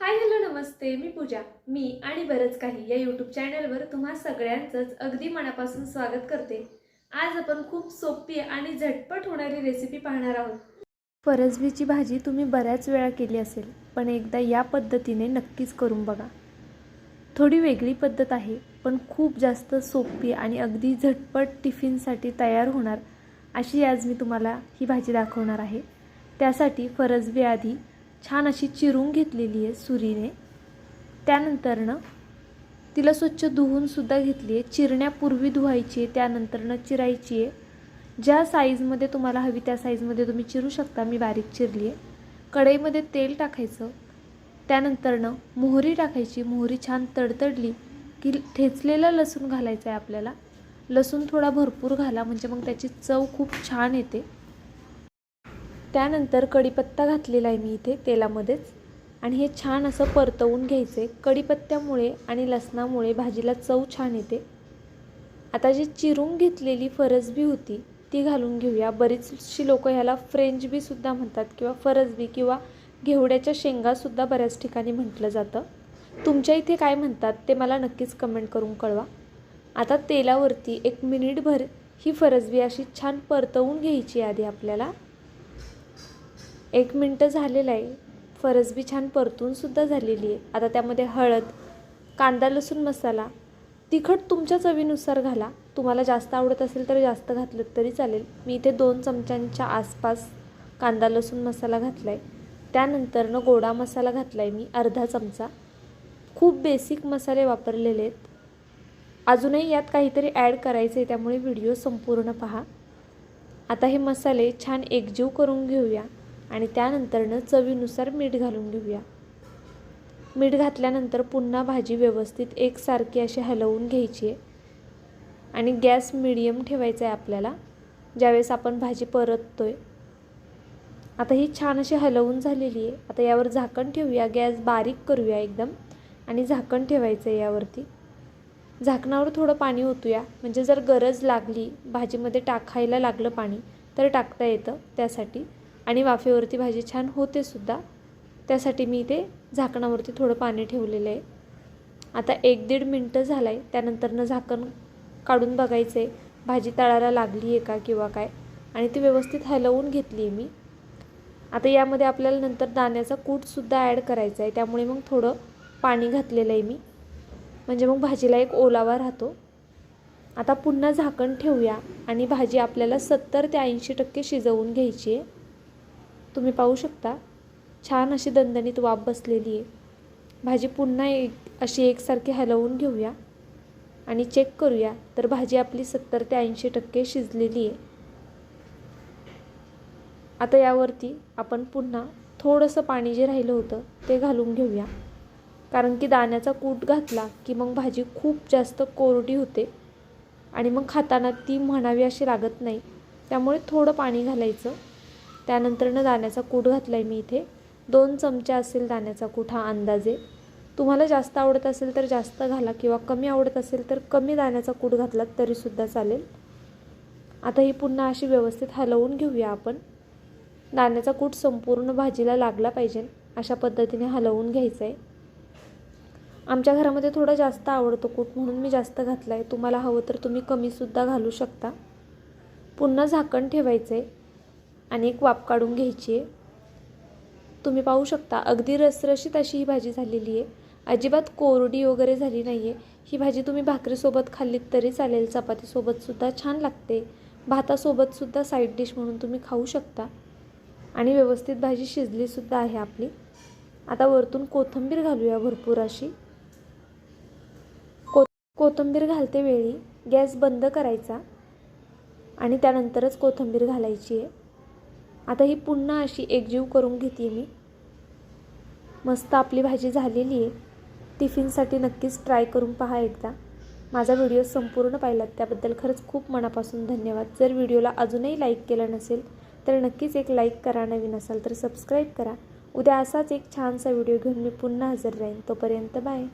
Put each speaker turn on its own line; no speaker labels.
Hi hello नमस्ते. मी पूजा. मी आणि बरंच काही या यूट्यूब चॅनलवर तुम्हा सगळ्यांचंच अगदी मनापासून स्वागत करते. आज आपण खूप सोपी आणि झटपट होणारी रेसिपी पाहणार आहोत. फरसबीची भाजी तुम्ही बऱ्याच वेळा केली असेल पण एकदा या पद्धतीने नक्कीच करून बघा. थोडी वेगळी पद्धत आहे पण खूप जास्त सोपी आणि अगदी झटपट टिफिनसाठी तयार होणार अशी आज मी तुम्हाला ही भाजी दाखवणार आहे. त्यासाठी फरसबी आधी छान अशी चिरून घेतलेली आहे सुरीने. त्यानंतरनं तिला स्वच्छ धुवूनसुद्धा घेतली आहे. चिरण्यापूर्वी धुवायची आहे त्यानंतरनं चिरायची आहे. ज्या साईजमध्ये तुम्हाला हवी त्या साईजमध्ये तुम्ही चिरू शकता. मी बारीक चिरली आहे. कढईमध्ये तेल टाकायचं. त्यानंतरनं मोहरी टाकायची. मोहरी छान तडतडली की ठेचलेला लसूण घालायचं आहे आपल्याला. लसूण थोडा भरपूर घाला म्हणजे मग त्याची चव खूप छान येते. त्यानंतर कढीपत्ता घातलेला आहे मी इथे तेलामध्येच. आणि हे छान असं परतवून घ्यायचं आहे कढीपत्त्यामुळे आणि लसणामुळे भाजीला चव छान येते. आता जी चिरून घेतलेली फरसबी होती ती घालून घेऊया. बरीचशी लोक ह्याला फ्रेंच बीसुद्धा म्हणतात किंवा फरसबी किंवा घेवड्याच्या शेंगासुद्धा बऱ्याच ठिकाणी म्हटलं जातं. तुमच्या इथे काय म्हणतात ते मला नक्कीच कमेंट करून कळवा. आता तेलावरती एक मिनिटभर ही फरसबी अशी छान परतवून घ्यायची आधी आपल्याला. एक मिनटं झालेलं आहे. फरसबी छान परतूनसुद्धा झालेली आहे. आता त्यामध्ये हळद कांदा लसूण मसाला तिखट तुमच्या चवीनुसार घाला. तुम्हाला जास्त आवडत असेल तर जास्त घातलं तरी चालेल. मी इथे दोन चमच्यांच्या आसपास कांदा लसूण मसाला घातला आहे त्यानंतरनं गोडा मसाला घातला आहे मी अर्धा चमचा. खूप बेसिक मसाले वापरलेले आहेत. अजूनही यात काहीतरी ॲड करायचं आहे त्यामुळे व्हिडिओ संपूर्ण पहा. आता हे मसाले छान एकजीव करून घेऊया. आणि त्यानंतरनं चवीनुसार मीठ घालून घेऊया. मीठ घातल्यानंतर पुन्हा भाजी व्यवस्थित एकसारखी अशी हलवून घ्यायची आहे. आणि गॅस मिडियम ठेवायचा आहे आपल्याला ज्यावेळेस आपण भाजी परततो आहे आता ही छान अशी हलवून झालेली आहे. आता यावर झाकण ठेवूया. गॅस बारीक करूया एकदम. आणि झाकण ठेवायचं आहे यावरती. झाकणावर थोडं पाणी ओतूया. म्हणजे जर गरज लागली भाजीमध्ये टाकायला लागलं पाणी तर टाकता येतं त्यासाठी. आणि वाफेवरती भाजी छान होते सुद्धा. त्यासाठी मी इथे झाकणावरती थोडं पाणी ठेवलेलं आहे. आता एक दीड मिनटं झालं आहे त्यानंतरनं झाकण काढून बघायचं आहे भाजी तळायला लागली आहे का किंवा काय? आणि ती व्यवस्थित हलवून घेतली आहे मी. आता यामध्ये आपल्याला नंतर दाण्याचा कूटसुद्धा ॲड करायचा आहे. त्यामुळे मग थोडं पाणी घातलेलं आहे मी. म्हणजे मग भाजीला एक ओलावा राहतो. आता पुन्हा झाकण ठेवूया. आणि भाजी आपल्याला सत्तर ते ऐंशी टक्के शिजवून घ्यायची आहे. तुम्ही पाहू शकता छान अशी दणदणीत वाफ बसलेली आहे. भाजी पुन्हा एक अशी एकसारखी हलवून घेऊया आणि चेक करूया तर भाजी आपली सत्तर ते ऐंशी टक्के शिजलेली आहे. आता यावरती आपण पुन्हा थोडंसं पाणी जे राहिलं होतं ते घालून घेऊया. कारण की दाण्याचा कूट घातला की मग भाजी खूप जास्त कोरडी होते आणि मग खाताना ती म्हणावी अशी लागत नाही. त्यामुळे थोडं पाणी घालायचं. त्यानंतरनं दाण्याचा कूट घातला आहे मी इथे. दोन चमचे असेल दाण्याचा कूट हा अंदाजे. तुम्हाला जास्त आवडत असेल तर जास्त घाला किंवा कमी आवडत असेल तर कमी दाण्याचा कूट घातलात तरीसुद्धा चालेल. आता ही पुन्हा अशी व्यवस्थित हलवून घेऊया आपण. दाण्याचा कूट संपूर्ण भाजीला लागला पाहिजे. अशा पद्धतीने हलवून घ्यायचं आहे आमच्या घरामध्ये थोडं जास्त आवडतो कूट म्हणून मी जास्त घातला आहे तुम्हाला हवं तर तुम्ही कमीसुद्धा घालू शकता. पुन्हा झाकण ठेवायचं आहे आणि एक वाफ काढून घ्यायची आहे. तुम्ही पाहू शकता अगदी रसरशीत अशी ही भाजी झालेली आहे. अजिबात कोरडी वगैरे झाली नाही आहे ही भाजी तुम्ही भाकरीसोबत खाल्लीत तरी चालेल चपातीसोबतसुद्धा छान लागते. भातासोबतसुद्धा साईड डिश म्हणून तुम्ही खाऊ शकता. आणि व्यवस्थित भाजी शिजलीसुद्धा आहे आपली. आता वरतून कोथिंबीर घालूया भरपूर अशी. को कोथिंबीर घालते वेळी. गॅस बंद करायचा. आणि त्यानंतरच कोथिंबीर घालायची आहे. आता ही पुन्हा अशी एकजीव करून घेते मी. मस्त आपली भाजी झालेली आहे. टिफिनसाठी नक्कीच ट्राय करून पहा एकदा. माझा व्हिडिओ संपूर्ण पाहिलात त्याबद्दल खरंच खूप मनापासून धन्यवाद. जर व्हिडिओला अजूनही लाईक केलं नसेल तर नक्कीच एक लाईक करा नवीन असाल तर सबस्क्राईब करा. उद्या असाच एक छानसा व्हिडिओ घेऊन मी पुन्हा हजर राहीन. तोपर्यंत बाय.